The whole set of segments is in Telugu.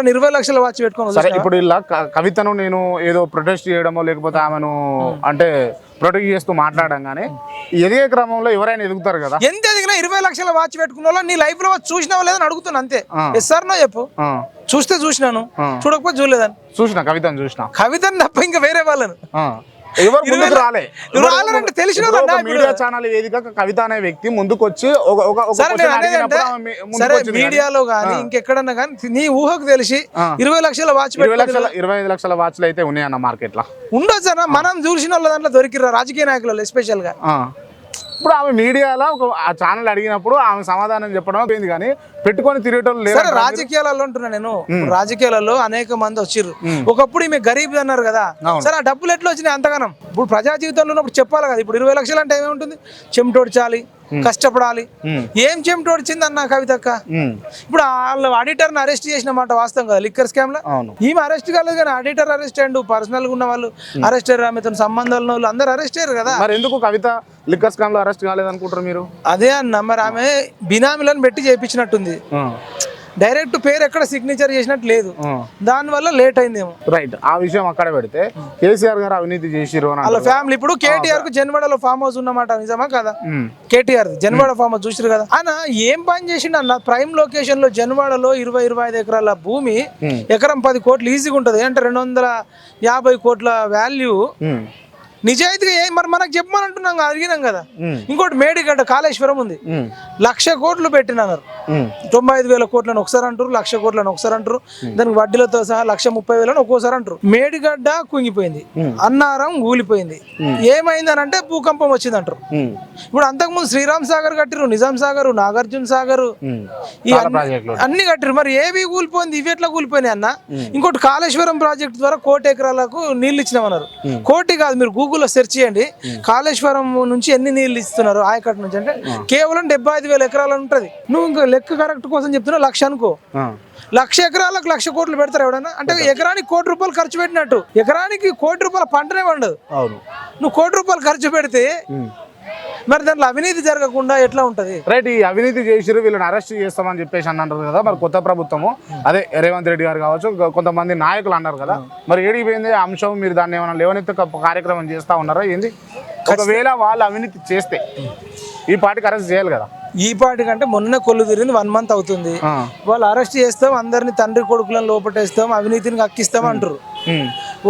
ఎవరైనా ఇరవై లక్షల వాచ్ పెట్టుకొని సరే ఇప్పుడు ఇలా కవితను నేను ఏదో ప్రొటెస్ట్ చేయడమో లేకపోతే ఆమెను అంటే ప్రొటెక్ట్ చేస్తూ మాట్లాడడం కానీ ఎదిగే క్రమంలో ఎవరైనా ఎదుగుతారు కదా? ఎంత ఎదిగినా ఇరవై లక్షల వాచ్ పెట్టుకున్న నీ లైఫ్లో చూసినావా లేదని అడుగుతున్నా అంతే. సార్ నో చెప్పు. చూస్తే చూసినాను. చూడకపోతే చూడలేదని. చూసిన కవితను చూసిన. కవితని తప్ప ఇంకా వేరే వాళ్ళను. ఎవరు ముందుకు రాలే. తెలిసిన? మీడియా ఛానల్ వేదిక కవిత అనే వ్యక్తి ముందుకు వచ్చి సరే కానీ, మీడియాలో గానీ ఇంకెక్కడన్నా కానీ నీ ఊహకు తెలిసి. ఇరవై లక్షల వాచ్ లక్షల ఇరవై ఐదు లక్షల వాచ్లు అయితే ఉన్నాయన్న మార్కెట్లో ఉండొచ్చనా మనం చూసిన వాళ్ళ దాంట్లో దొరికిరా రాజకీయ నాయకులు ఎస్పెషల్గా. ఇప్పుడు ఆమె మీడియాలో ఒక ఆ ఛానల్ అడిగినప్పుడు ఆమె సమాధానం చెప్పడం పోయింది కానీ పెట్టుకొని తిరిగేటోళ్ళు లేరు సరే రాజకీయాలలో అంటున్నా నేను. రాజకీయాలలో అనేక మంది వచ్చిర్రు. ఒకప్పుడు ఈమె గరీబ్ అన్నారు కదా. సరే ఆ డబ్బులు ఎట్లా వచ్చినాయి అంతగానం? ఇప్పుడు ప్రజా జీవితంలో ఉన్నప్పుడు చెప్పాలి కదా. ఇప్పుడు ఇరవై లక్షలు అంటే ఏమేముంటుంది? చెమటోడ్చాలి కష్టపడాలి. ఏం చెమటోడ్చింది అన్న కవితక్క? ఇప్పుడు వాళ్ళ ఆడిటర్ అరెస్ట్ చేసిన మాట వాస్తవం కదా లిక్కర్ స్కామ్లో ఈమె అరెస్ట్ కాలేదు కానీ ఆడిటర్ అరెస్ట్ అయ్యండు. పర్సనల్గా ఉన్న వాళ్ళు అరెస్ట్ అయ్యారు ఆమెతో సంబంధాలు వాళ్ళు అందరూ అరెస్ట్ అయ్యారు కదా. మరి ఎందుకు కవిత లిక్కర్ స్కామ్లో అరెస్ట్ కాలేదనుకుంటారు మీరు? అదే అన్న మరి ఆమె బినామీలను పెట్టి చేయించినట్టుంది. డైరెక్ట్ పేరు ఎక్కడ సిగ్నేచర్ చేసినట్టు లేదు. దానివల్ల లేట్ అయిందేమో. రైట్. ఆ విషయం అక్కడ పెడితే కేసీఆర్ గారు అవినీతి చేసిరు వాళ్ళ. ఫ్యామిలీ ఇప్పుడు కేటీఆర్కు జన్వాడలో ఫామ్ హౌస్ ఉన్నమాట నిజమా కదా? కేటీఆర్ జన్వాడ ఫామ్ హౌస్ చూసారు కదా? ఆయన ఏం పని చేసిండు అన్న? ప్రైమ్ లొకేషన్లో జన్వాడలో ఇరవై ఇరవై ఐదు ఎకరాల భూమి ఎకరం పది కోట్లు ఈజీగా ఉంటది. అంటే రెండు వందల యాభై కోట్ల వాల్యూ నిజాయితీగా ఏం మరి మనకు చెప్పమని అంటున్నాం కదా, అడిగినాం కదా. ఇంకోటి మేడిగడ్డ కాళేశ్వరం ఉంది. లక్ష కోట్లు పెట్టినన్నారు ఉమ్, తొంభై ఐదు వేల కోట్లను ఒకసారి అంటారు లక్ష కోట్లను ఒకసారి అంటారు దానికి వడ్డీలతో సహా లక్ష ముప్పై వేలను ఒక్కోసారి అంటారు మేడిగడ్డ కుంగిపోయింది అన్నారం కూలిపోయింది ఏమైంది అని అంటే భూకంపం వచ్చింది అంటారు ఇప్పుడు అంతకుముందు శ్రీరామ్ సాగర్ కట్టిరు నిజాం సాగర్ నాగార్జున సాగర్. ఈ అన్ని కట్టిరు మరి ఏవి కూలిపోయింది ఇవి ఎట్లా కూలిపోయినాయి అన్న? ఇంకోటి కాళేశ్వరం ప్రాజెక్ట్ ద్వారా కోటి ఎకరాలకు నీళ్ళు ఇచ్చినామన్నారు. కోటి కాదు మీరు గూగుల్లో సెర్చ్ చేయండి. కాళేశ్వరం నుంచి ఎన్ని నీళ్ళు ఇస్తున్నారు? ఆయకట్టు నుంచి అంటే కేవలం డెబ్బై ఐదు వేల ఎకరాలు ఉంటది. నువ్వు ఇంకా లెక్క కరెక్ట్ కోసం చెప్తున్నావు లక్ష అనుకో. లక్ష ఎకరాలకు లక్ష కోట్లు పెడతారు ఎవడన్నా అంటే ఎకరానికి కోటి రూపాయలు ఖర్చు పెట్టినట్టు. ఎకరానికి కోటి రూపాయల పంటనే పండదు. అవును. నువ్వు కోటి రూపాయలు ఖర్చు పెడితే మరి దాంట్లో అవినీతి జరగకుండా ఎట్లా ఉంటది? రైట్ ఈ అవినీతి చేసిరు వీళ్ళని అరెస్ట్ చేస్తామని చెప్పేసి అని అంటారు కదా మరి కొత్త ప్రభుత్వము. అదే రేవంత్ రెడ్డి గారు కావచ్చు కొంతమంది నాయకులు అన్నారు కదా. మరి ఏడికి పోయింది ఆ అంశం మీరు దాన్ని ఏమైనా లేవనెత్తి కార్యక్రమం చేస్తా ఉన్నారా ఏంది? ఒకవేళ వాళ్ళు అవినీతి చేస్తే ఈ పార్టీకి అరెస్ట్ చేయాలి కదా. ఈ పాటి కంటే మొన్న కొల్లు తిరిగింది వన్ మంత్ అవుతుంది. వాళ్ళు అరెస్ట్ చేస్తాం అందరిని తండ్రి కొడుకులను లోపటేస్తాం అవినీతిని అక్కిస్తాం అంటారు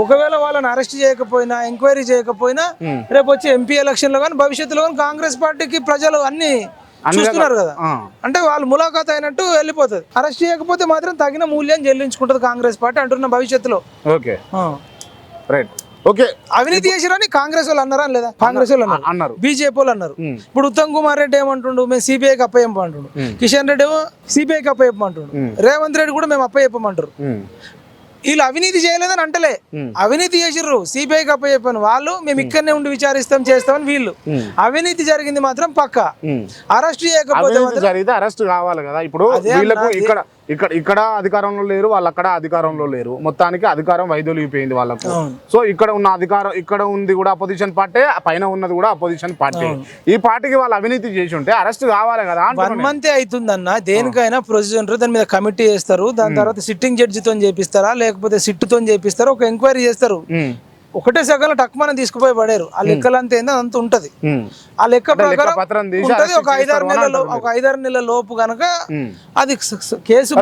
ఒకవేళ వాళ్ళని అరెస్ట్ చేయకపోయినా ఎంక్వైరీ చేయకపోయినా. రేపు వచ్చే ఎంపీ ఎలక్షన్లో కానీ భవిష్యత్తులో కానీ కాంగ్రెస్ పార్టీకి ప్రజలు అన్ని చూస్తున్నారు కదా. అంటే వాళ్ళు ములాఖాత్ అయినట్టు వెళ్ళిపోతుంది. అరెస్ట్ చేయకపోతే మాత్రం తగిన మూల్యం చెల్లించుకుంటది కాంగ్రెస్ పార్టీ అంటున్న భవిష్యత్తులో. ఓకే. Right okay. అవినీతి చేసిరని కాంగ్రెస్ వాళ్ళు అన్నారా లేదా? కాంగ్రెస్ వాళ్ళు అన్నారు. బీజేపీ వాళ్ళు అన్నారు. ఇప్పుడు ఉత్తమ్ కుమార్ రెడ్డి ఏమంటుండు? మేము సిబిఐకి అప్పయ్యమంటుండు కిషన్ రెడ్డి ఏమో సిబిఐకి అప్పయ్యమంటుండు రేవంత్ రెడ్డి కూడా మేము అప్పయ్యమంటారు వీళ్ళు అవినీతి చేయలేదని అంటలే. అవినీతి చేసిర్రు. సిబిఐకి అప్పయ్యప్పని వాళ్ళు మేము ఇక్కడనే ఉండి విచారిస్తాం చేస్తామని వీళ్ళు. అవినీతి జరిగింది మాత్రం పక్క. అరెస్ట్ చేయకపోతే అరెస్ట్ కావాలి కదా. ఇప్పుడు వీళ్ళకు ఇక్కడ ఇక్కడ ఇక్కడ అధికారంలో లేరు వాళ్ళు అక్కడ అధికారంలో లేరు. మొత్తానికి అధికారం వైదొలిగిపోయింది వాళ్ళకు. సో ఇక్కడ ఉన్న అధికారం ఇక్కడ ఉంది కూడా అపోజిషన్ పార్టీ పైన ఉన్నది కూడా అపోజిషన్ పార్టీ. ఈ పార్టీకి వాళ్ళు అవినీతి చేసి ఉంటే అరెస్ట్ కావాలి కదా వన్ మంత్ అవుతుందన్న దేనికైనా ప్రొసీజర్ దాని మీద కమిటీ చేస్తారు దాని తర్వాత సిట్టింగ్ జడ్జితో చేపిస్తారా లేకపోతే సిట్టుతో చేపిస్తారా ఒక ఎంక్వైరీ చేస్తారు. ఒకటే సగం టక్మని తీసుకుపోయి పడారు. ఆ లెక్కలంతా ఏందో అంత ఉంటది. ఆ లెక్క ప్రకారం ఉంటది. ఒక ఐదారు నెలల ఒక ఐదారు నెలల లోపు కనుక ఉమ్. అది కేసు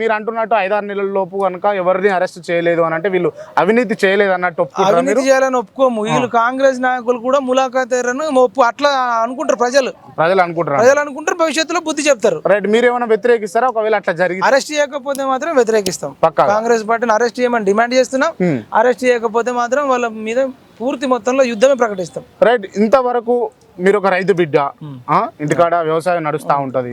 మీరు అంటున్నట్టు ఐదారు నెలల లోపు కనుక ఎవరిని అరెస్ట్ చేయలేదు అని అంటే వీళ్ళు అవినీతి చేయలేదు అన్నట్టు అవినీతి చేయాలని ఒప్పుకోము. వీళ్ళు కాంగ్రెస్ నాయకులు కూడా ములాఖాత్ అయ్యారని ఒప్పు అట్లా అనుకుంటారు ప్రజలు. ప్రజలు అనుకుంటారా? ప్రజలు అనుకుంటారు భవిష్యత్తులో బుద్ధి చెప్తారు. రైట్ మీరు ఏమైనా వ్యతిరేకిస్తారా? ఒకవేళ అట్లా జరిగి అరెస్ట్ చేయకపోతే మాత్రం వ్యతిరేకిస్తాం. పక్కా. కాంగ్రెస్ పార్టీని అరెస్ట్ చేయమని డిమాండ్ చేస్తున్నాం. అరెస్ట్ చేయకపోతే మాత్రం వాళ్ళ మీద పూర్తి మొత్తంలో యుద్ధమే ప్రకటిస్తాం. రైట్ ఇంతవరకు మీరు ఒక రైతు బిడ్డ ఆ? ఇంటికాడ వ్యవసాయం నడుస్తూ ఉంటది.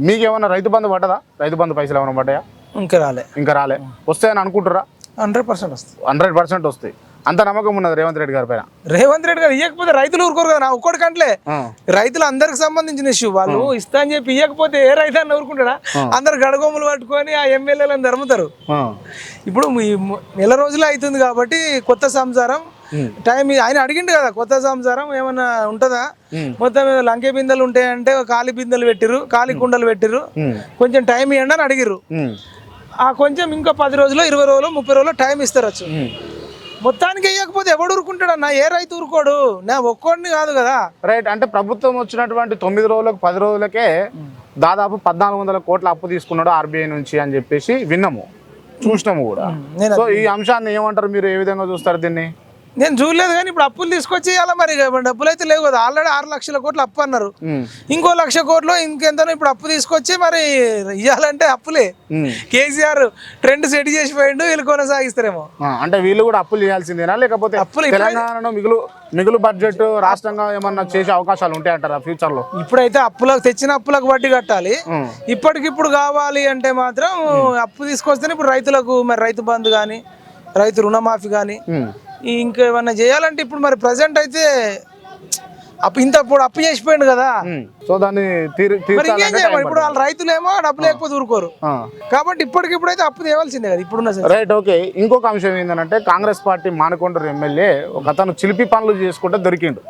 మీకు ఏమైనా రైతు బంధు పడ్డదా? రైతు బంధు పైసలు ఏమైనా పడ్డాయా? ఇంకా రాలే. ఇంకా రాలే. వస్తాయని అనుకుంటారా హండ్రెడ్ పర్సెంట్ వస్తుంది హండ్రెడ్ పర్సెంట్ వస్తాయి. అంత నమ్మకం ఉన్నది రేవంత్ రెడ్డి గారి పైన. రేవంత్ రెడ్డి గారు ఇవ్వకపోతే రైతులు ఊరుకోరు కదా నా ఒక్కడి కంట్లే. రైతులు అందరికి సంబంధించిన ఇష్యూ వాళ్ళు ఇస్తా అని చెప్పి ఇవ్వకపోతే ఏ రైతు అని ఊరుకుంటాడా అందరు గడగొమ్మలు పట్టుకొని ఆ ఎమ్మెల్యేలను ధర్ముతారు. ఇప్పుడు నెల రోజులు అవుతుంది కాబట్టి కొత్త సంసారం టైం ఆయన అడిగిండు కదా కొత్త సంసారం ఏమన్నా ఉంటుందా? మొత్తం లంకె బిందెలు ఉంటాయంటే ఖాళీ బిందెలు పెట్టిర్రు ఖాళీ కుండలు పెట్టిర్రు. ఉమ్. కొంచెం టైం ఇవ్వండి అని అడిగిర్రు. ఉమ్. ఆ కొంచెం ఇంకా పది రోజులు ఇరవై రోజులు ముప్పై రోజులు టైం ఇస్తారు మొత్తానికి వేయకపోతే ఎవడు ఊరుకుంటాడు అన్న ఏ రైతు ఊరుకోడు? నా ఒక్కోడిని కాదు కదా. రైట్ అంటే ప్రభుత్వం వచ్చినటువంటి తొమ్మిది రోజులకు పది రోజులకే దాదాపు పద్నాలుగు వందల కోట్ల అప్పు తీసుకున్నాడు ఆర్బీఐ నుంచి అని చెప్పేసి విన్నాము. చూసినాము కూడా. సో ఈ అంశాన్ని ఏమంటారు మీరు? ఏ విధంగా చూస్తారు దీన్ని? నేను చూడలేదు కానీ ఇప్పుడు అప్పులు తీసుకొచ్చి ఇవ్వాలి మరి? డబ్బులు అయితే లేవు కదా. ఆల్రెడీ ఆరు లక్షల కోట్లు అప్పు అన్నారు. ఇంకో లక్ష కోట్లు ఇంకెంతనో ఇప్పుడు అప్పు తీసుకొచ్చి మరి ఇవ్వాలంటే అప్పులే. కేసీఆర్ ట్రెండ్ సెట్ చేసి పోయిండు వీళ్ళు కొనసాగిస్తారేమో. అంటే వీళ్ళు కూడా అప్పులు చేయాల్సిందేనా? లేకపోతే అప్పులు తెలంగాణలో మిగులు మిగులు బడ్జెట్ రాష్ట్రంగా ఏమన్నా చేసే అవకాశాలు ఉంటాయంటారా ఫ్యూచర్లో ఇప్పుడైతే అప్పులకు తెచ్చిన అప్పులకు వడ్డీ కట్టాలి. ఇప్పటికిప్పుడు కావాలి అంటే మాత్రం అప్పు తీసుకొస్తేనే ఇప్పుడు రైతులకు మరి రైతు బంధు కానీ రైతు రుణమాఫీ కానీ ఉమ్. ఇంకేమన్నా చేయాలంటే ఇప్పుడు మరి ప్రజెంట్ అయితే అప్పు ఇంత ఇప్పుడు అప్పు చేసిపోయిండు కదా. సో దాన్ని ఇంకేం ఇప్పుడు వాళ్ళ రైతులేమో డబ్బు లేకపోతే ఊరుకోరు. కాబట్టి ఇప్పటికిప్పుడు అయితే అప్పు తేవాల్సిందే కదా ఇప్పుడున్న. Right okay. ఇంకొక అంశం ఏంటంటే కాంగ్రెస్ పార్టీ మానకొండూరు ఎమ్మెల్యే ఒక అతను చిలిపి పనులు చేసుకుంటే దొరికిండు.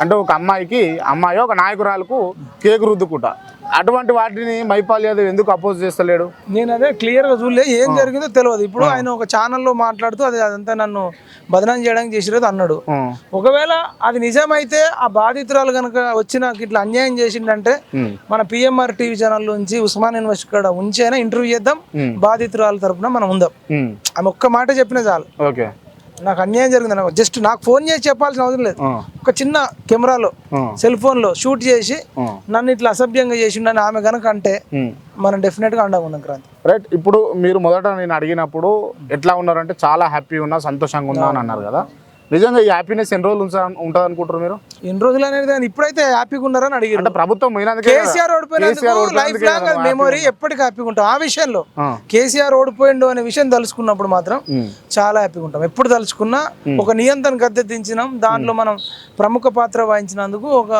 అంటే ఒక అమ్మాయికి అమ్మాయి ఒక నాయకురాలకు కేక్ రుద్దుకుంటా. అటువంటి వాటిని మైపాల్ యాదవ్ ఎందుకు అపోజ్ చేస్తలేడు? నేను అదే క్లియర్గా చూడలే ఏం జరిగిందో తెలియదు ఇప్పుడు ఆయన ఒక ఛానల్లో మాట్లాడుతూ అది అదంతా నన్ను బదనాం చేయడానికి చేసిరోది అన్నాడు. ఒకవేళ అది నిజమైతే ఆ బాధితురాలు కనుక వచ్చి నాకు ఇట్లా అన్యాయం చేసిందంటే ఉమ్. మన పిఎంఆర్ టీవీ ఛానల్ నుంచి ఉస్మాన్ యూనివర్సిటీ కాడ ఉంచైనా ఇంటర్వ్యూ చేద్దాం. బాధితురాల తరపున మనం ఉందాం. ఆమె ఒక్క మాట చెప్పిన చాలు. ఓకే. నాకు అన్యాయం జరిగింది నాకు జస్ట్ నాకు ఫోన్ చేసి చెప్పాల్సిన అవసరం లేదు. ఒక చిన్న కెమెరాలో. సెల్ ఫోన్లో షూట్ చేసి. నన్ను ఇట్లా అసభ్యంగా చేసిండని ఆమె కనుక అంటే. మనం డెఫినెట్గా అండగా ఉన్నాం క్రాంతి రైట్ ఇప్పుడు మీరు మొదట నేను అడిగినప్పుడు ఎట్లా ఉన్నారంటే చాలా హ్యాపీ ఉన్నా సంతోషంగా ఉన్నా అని అన్నారు కదా నిజంగా ఈ హ్యాపీనెస్ ఎన్ని రోజులు ఉంటుంది అనుకుంటారు మీరు? ఎన్ని రోజులు అనేది ఇప్పుడైతే హ్యాపీగా ఉన్నారని అడిగారు. అంటే ప్రభుత్వం పోయినందుకే. కేసీఆర్ ఓడిపోయినందుకు కేసీఆర్ లైఫ్ ఓడిపోయినందుకే లాంగ్ కదా మెమొరీ ఎప్పటికీ హ్యాపీగా ఉంటాం. ఆ విషయంలో. కేసీఆర్ ఓడిపోయిండు అనే విషయం తలుచుకున్నప్పుడు మాత్రం. చాలా హ్యాపీగా ఉంటాం. ఎప్పుడు తలుచుకున్నా ఒక నియంత్రణ గద్దె దించినాం. దాంట్లో మనం ప్రముఖ పాత్ర వహించినందుకు ఒక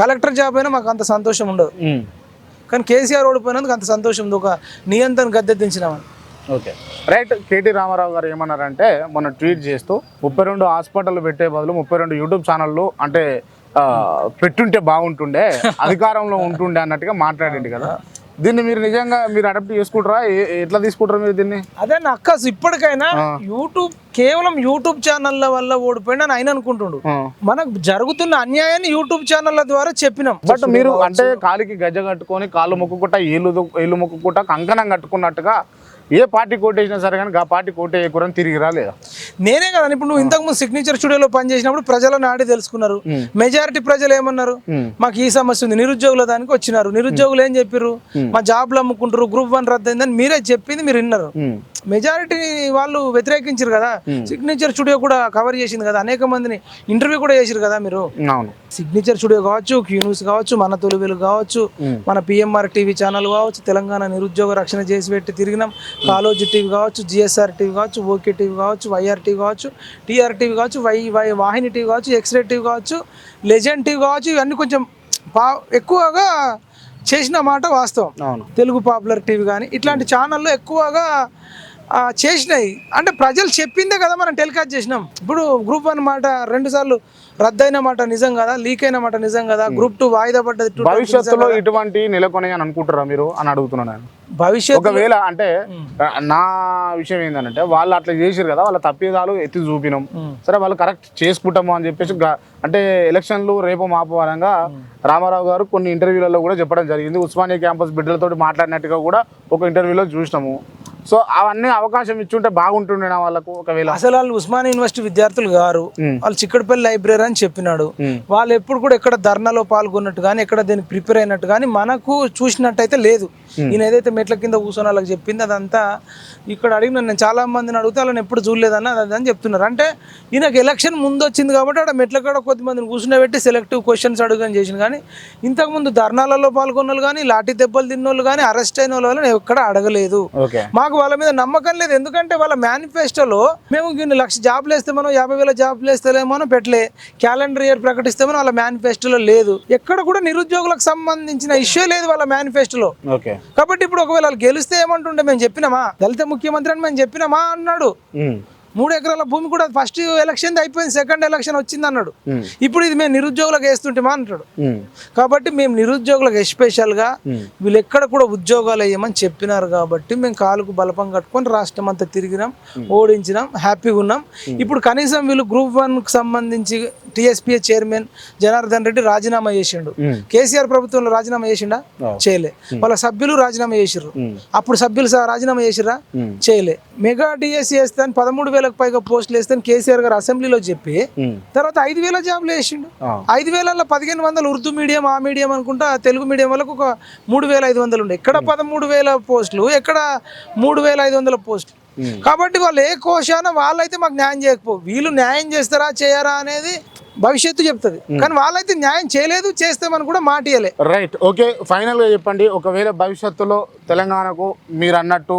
కలెక్టర్ జాబ్ అయినా మాకు అంత సంతోషం ఉండదు. కానీ కేసీఆర్ ఓడిపోయినందుకు అంత సంతోషం ఉంది. ఒక నియంత్రణ గద్దె దించినామని. ఓకే. రైట్ కేటీ రామారావు గారు ఏమన్నారంటే మొన్న ట్వీట్ చేస్తూ ముప్పై రెండు హాస్పిటల్ పెట్టే బదులు ముప్పై రెండు యూట్యూబ్ ఛానళ్ళు అంటే పెట్టుంటే బాగుంటుండే అధికారంలో ఉంటుండే అన్నట్టుగా మాట్లాడింది కదా. దీన్ని మీరు నిజంగా మీరు అడాప్ట్ చేసుకుంటారా? ఎట్లా తీసుకుంటారా మీరు దీన్ని? అదే నా అక్క ఇప్పటికైనా యూట్యూబ్ కేవలం యూట్యూబ్ ఛానళ్ళ వల్ల ఓడిపోయిండు అని ఆయన అనుకుంటుండు. మనకు జరుగుతున్న అన్యాయాన్ని యూట్యూబ్ ఛానళ్ళ ద్వారా చెప్పినాం. బట్ మీరు అంటే కాలికి గజ్జ కట్టుకొని కాళ్ళు మొక్కుకుంటా ఏళ్ళు ఏళ్ళు మొక్కుకుంటా కంకణం కట్టుకున్నట్టుగా ఏ పార్టీ కోటేసినా సరే కానీ ఆ పార్టీ కోటేయకూడని తిరిగి రాలేదా నేనే కదా ఇప్పుడు నువ్వు ఇంతకుముందు సిగ్నేచర్ స్టూడియోలో పనిచేసినప్పుడు ప్రజల నాడి తెలుసుకున్నారు. మెజారిటీ ప్రజలు ఏమన్నారు. మాకు ఈ సమస్య ఉంది నిరుద్యోగుల దానికి వచ్చినారు. నిరుద్యోగులు ఏం చెప్పారు మా జాబ్లు అమ్ముకుంటారు గ్రూప్ వన్ రద్దయిందని మీరే చెప్పింది మీరు విన్నారు. మెజారిటీ వాళ్ళు వ్యతిరేకించారు కదా సిగ్నేచర్ స్టూడియో కూడా కవర్ చేసింది కదా అనేక మందిని ఇంటర్వ్యూ కూడా చేసిరు కదా మీరు అవును సిగ్నేచర్ స్టూడియో కావచ్చు క్యూన్యూస్ కావచ్చు మన తొలివెలు కావచ్చు మన పిఎంఆర్ టీవీ ఛానల్ కావచ్చు తెలంగాణ నిరుద్యోగ రక్షణ చేసి పెట్టి తిరిగినాం కాలోజీ టీవీ కావచ్చు జిఎస్ఆర్ టీవీ కావచ్చు ఓకే టీవీ కావచ్చు వైఆర్ టీవీ కావచ్చు టీఆర్ టీవీ కావచ్చు వై వై వాహిని టీవీ కావచ్చు ఎక్స్రే టీవీ కావచ్చు లెజెండ్ టీవీ కావచ్చు ఇవన్నీ కొంచెం పా ఎక్కువగా చేసిన మాట వాస్తవం అవును తెలుగు పాపులర్ టీవీ కానీ ఇట్లాంటి ఛానళ్ళు ఎక్కువగా చేసినాయి. అంటే ప్రజలు చెప్పిందే కదా మనం టెలికాస్ట్ చేసినాం. ఇప్పుడు గ్రూప్ వన్ మాట రెండు సార్లు రద్దయిన మాట నిజం కదా లీక్ అయిన మాట నిజం కదా గ్రూప్ టూ వాయిదా పడ్డది భవిష్యత్తులో. ఇటువంటి నెలకొని అని అనుకుంటారా మీరు అని అడుగుతున్నాను నేను. భవిష్యత్తు ఒకవేళ అంటే నా విషయం ఏంటంటే వాళ్ళు అట్లా చేసిరు కదా వాళ్ళ తప్పిదాలు ఎత్తి చూపినాం. సరే వాళ్ళు కరెక్ట్ చేసుకుంటాము అని చెప్పేసి అంటే ఎలక్షన్లు రేపు మాపవారంగా రామారావు గారు కొన్ని ఇంటర్వ్యూలలో కూడా చెప్పడం జరిగింది. ఉస్మానియా క్యాంపస్ బిడ్డలతో మాట్లాడినట్టుగా కూడా ఒక ఇంటర్వ్యూలో చూసినాము. సో అవన్నీ అవకాశం ఇచ్చుంటే బాగుంటుండే నా వాళ్ళకు ఒకవేళ. అసలు వాళ్ళు ఉస్మానియా యూనివర్సిటీ విద్యార్థులు గారు. వాళ్ళు చిక్కడపల్లి లైబ్రరీ అని చెప్పినాడు. వాళ్ళు ఎప్పుడు కూడా ఎక్కడ ధర్నాలో పాల్గొన్నట్టు కానీ ఎక్కడ దీనికి ప్రిపేర్ అయినట్టు కానీ మనకు చూసినట్టయితే లేదు. ఈయన ఏదైతే మెట్ల కింద కూర్చొని వాళ్ళకి చెప్పింది అదంతా ఇక్కడ అడిగిన నేను చాలా మందిని అడిగితే వాళ్ళని ఎప్పుడు చూడలేదన్న అది అని చెప్తున్నారు. అంటే ఈయనకు ఎలక్షన్ ముందు వచ్చింది కాబట్టి ఆడ మెట్ల కాడ కొద్ది మందిని కూర్చుండబెట్టి సెలెక్టివ్ క్వశ్చన్స్ అడుగుని చేసిన కానీ ఇంతకుముందు ధర్నాలలో పాల్గొన్న వాళ్ళు కానీ లాఠీ దెబ్బలు తిన్న వాళ్ళు కానీ అరెస్ట్ అయిన వాళ్ళని ఎక్కడ అడగలేదు. ఓకే. మాకు వాళ్ళ మీద నమ్మకం లేదు. ఎందుకంటే వాళ్ళ మేనిఫెస్టోలో మేము ఇన్ని లక్ష జాబ్లు వేస్తే మనం యాభై వేల జాబ్లు వేస్తేలేమో అని పెట్టలే. క్యాలెండర్ ఇయర్ ప్రకటిస్తామని వాళ్ళ మేనిఫెస్టోలో లేదు. ఎక్కడ కూడా నిరుద్యోగులకు సంబంధించిన ఇష్యూ లేదు వాళ్ళ మేనిఫెస్టోలో ఓకే. కాబట్టి ఇప్పుడు ఒకవేళ వాళ్ళు గెలిస్తే ఏమంటుండే? మేము చెప్పినామా? దళిత ముఖ్యమంత్రి అని మేము చెప్పినామా? అన్నాడు. మూడు ఎకరాల భూమి కూడా ఫస్ట్ ఎలక్షన్ అయిపోయింది సెకండ్ ఎలక్షన్ వచ్చింది అన్నాడు. ఇప్పుడు ఇది మేము నిరుద్యోగులకు వేస్తుంటామా అంటాడు. కాబట్టి మేము నిరుద్యోగులకు ఎస్పెషల్గా. వీళ్ళు ఎక్కడ కూడా ఉద్యోగాలు వేయమని చెప్పినారు కాబట్టి మేము కాలుకు బలపం కట్టుకొని రాష్ట్రం అంతా తిరిగినాం ఓడించినాం హ్యాపీగా ఉన్నాం ఇప్పుడు కనీసం వీళ్ళు గ్రూప్ వన్కి సంబంధించి టీఎస్పీఏ చైర్మన్ జనార్దన్ రెడ్డి రాజీనామా చేసిండు. కేసీఆర్ ప్రభుత్వంలో రాజీనామా చేసిండా. చేయలే వాళ్ళ సభ్యులు రాజీనామా చేసిర్రు. అప్పుడు సభ్యులు రాజీనామా చేసిర్రా ఉమ్. చేయలే మెగా డిఎస్సి వేస్తాను పదమూడు వేలకు పైగా పోస్టులు వేస్తాను కేసీఆర్ గారు అసెంబ్లీలో చెప్పి. తర్వాత ఐదు వేల జాబ్లు వేసిండు. ఐదు వేలలో పదిహేను వందలు ఉర్దూ మీడియం ఆ మీడియం అనుకుంటా తెలుగు మీడియం వాళ్ళకు ఒక మూడు వేల ఐదు వందలు ఉండే. ఎక్కడ పదమూడు వేల పోస్టులు ఎక్కడ మూడు వేల ఐదు వందల పోస్టులు. కాబట్టి వాళ్ళు ఏ కోశాన వాళ్ళైతే మాకు న్యాయం చేయకపో వీళ్ళు న్యాయం చేస్తారా చేయరా అనేది భవిష్యత్తు చెప్తుంది. కానీ వాళ్ళైతే న్యాయం చేయలేదు చేస్తామని కూడా మాట ఇయ్యలే. రైట్. ఓకే ఫైనల్గా చెప్పండి. ఒకవేళ భవిష్యత్తులో తెలంగాణకు మీరు అన్నట్టు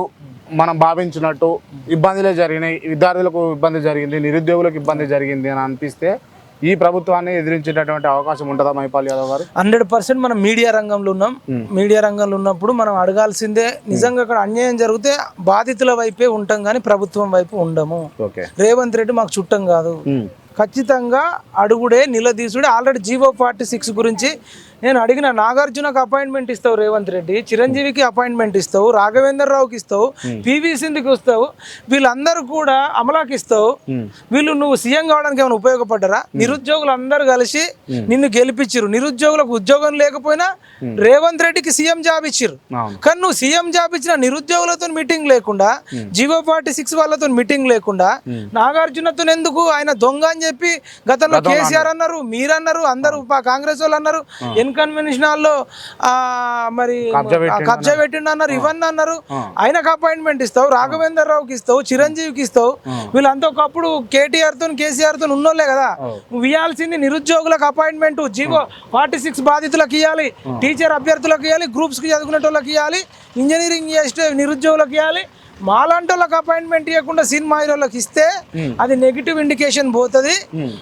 మనం భావించినట్టు ఇబ్బందులే జరిగినాయి విద్యార్థులకు ఇబ్బంది జరిగింది నిరుద్యోగులకు ఇబ్బంది జరిగింది అని అనిపిస్తే ఈ ప్రభుత్వాన్ని ఎదిరించేటటువంటి అవకాశం ఉంటుందా మైపాల్ యాదవ్ గారు? హండ్రెడ్ పర్సెంట్ మనం మీడియా రంగంలో ఉన్నాం. మీడియా రంగంలో ఉన్నప్పుడు మనం అడగాల్సిందే నిజంగా అక్కడ అన్యాయం జరిగితే బాధితుల వైపే ఉంటాం కానీ ప్రభుత్వం వైపు ఉండము. రేవంత్ రెడ్డి మాకు చుట్టం కాదు. ఖచ్చితంగా అడుగుడే నిలదీసుడే ఆల్రెడీ జీవో ఫార్టీ సిక్స్ గురించి నేను అడిగిన నాగార్జునకు అపాయింట్మెంట్ ఇస్తావు రేవంత్ రెడ్డి చిరంజీవికి అపాయింట్మెంట్ ఇస్తావు రాఘవేందర్ రావుకి ఇస్తావు పివి సింధుకి ఇస్తావు వీళ్ళందరూ కూడా అమలాకి ఇస్తావు. వీళ్ళు నువ్వు సీఎం కావడానికి ఏమైనా ఉపయోగపడ్డారా? నిరుద్యోగులు అందరూ కలిసి నిన్ను గెలిపించారు నిరుద్యోగులకు ఉద్యోగం లేకపోయినా రేవంత్ రెడ్డికి సీఎం జాబ్ ఇచ్చిర్రు. అవును. కానీ నువ్వు సీఎం జాబ్ ఇచ్చిన నిరుద్యోగులతో మీటింగ్ లేకుండా జీవో ఫార్టీ సిక్స్ వాళ్ళతో మీటింగ్ లేకుండా నాగార్జునతో ఎందుకు ఆయన దొంగ అని చెప్పి గతంలో కేసీఆర్ అన్నారు. మీరన్నారు అందరూ కాంగ్రెస్ వాళ్ళు అన్నారు. ఇన్కన్వెన్షన్ హాల్లో ఆ, మరి కబ్జా పెట్టిండు అన్నారు. ఇవన్నీ అన్నారు ఆయనకు అపాయింట్మెంట్ ఇస్తావు రాఘవేందర్ రావుకి ఇస్తావు చిరంజీవికి ఇస్తావు. వీళ్ళంతా ఒకప్పుడు కేటీఆర్తో కేసీఆర్తో ఉన్నోళ్ళే కదా. నువ్వు ఇవ్వాల్సింది నిరుద్యోగులకు అపాయింట్మెంట్ జీవో ఫార్టీ సిక్స్ బాధితులకు ఇవ్వాలి టీచర్ అభ్యర్థులకు ఇవ్వాలి గ్రూప్స్కి చదువుకునే వాళ్ళకి ఇవ్వాలి ఇంజనీరింగ్ చేసే నిరుద్యోగులకు ఇవ్వాలి మాలాంటి వాళ్ళకి అపాయింట్మెంట్ ఇవ్వకుండా సినిమా హీరోలకు ఇస్తే అది నెగిటివ్ ఇండికేషన్ పోతుంది.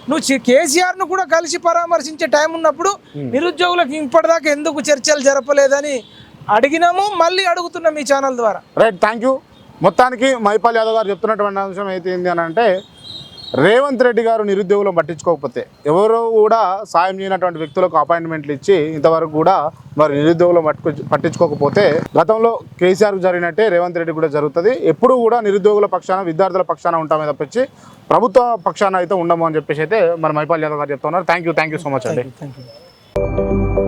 నువ్వు కేసీఆర్ను కూడా కలిసి పరామర్శించే టైం ఉన్నప్పుడు నిరుద్యోగులకు ఇప్పటిదాకా ఎందుకు చర్చలు జరపలేదని అడిగినాము మళ్ళీ అడుగుతున్నాం ఈ ఛానల్ ద్వారా. రైట్ థ్యాంక్ యూ మొత్తానికి మైపాల్ యాదవ్ గారు చెప్తున్నటువంటి అంశం అయితే ఏంటి అని అంటే రేవంత్ రెడ్డి గారు నిరుద్యోగులు పట్టించుకోకపోతే ఎవరు కూడా సాయం చేయనటువంటి వ్యక్తులకు అపాయింట్మెంట్లు ఇచ్చి ఇంతవరకు కూడా మరి నిరుద్యోగులు పట్టుకు పట్టించుకోకపోతే గతంలో కేసీఆర్ జరిగినట్టే రేవంత్ రెడ్డి కూడా జరుగుతుంది. ఎప్పుడూ కూడా నిరుద్యోగుల పక్షాన విద్యార్థుల పక్షాన ఉంటామే తప్పించి ప్రభుత్వ పక్షాన అయితే ఉండము అని చెప్పేసి అయితే మరి మైపాల్ యాదవ్ గారు చెప్తున్నారు. Thank you thank you so much అండి. Thank you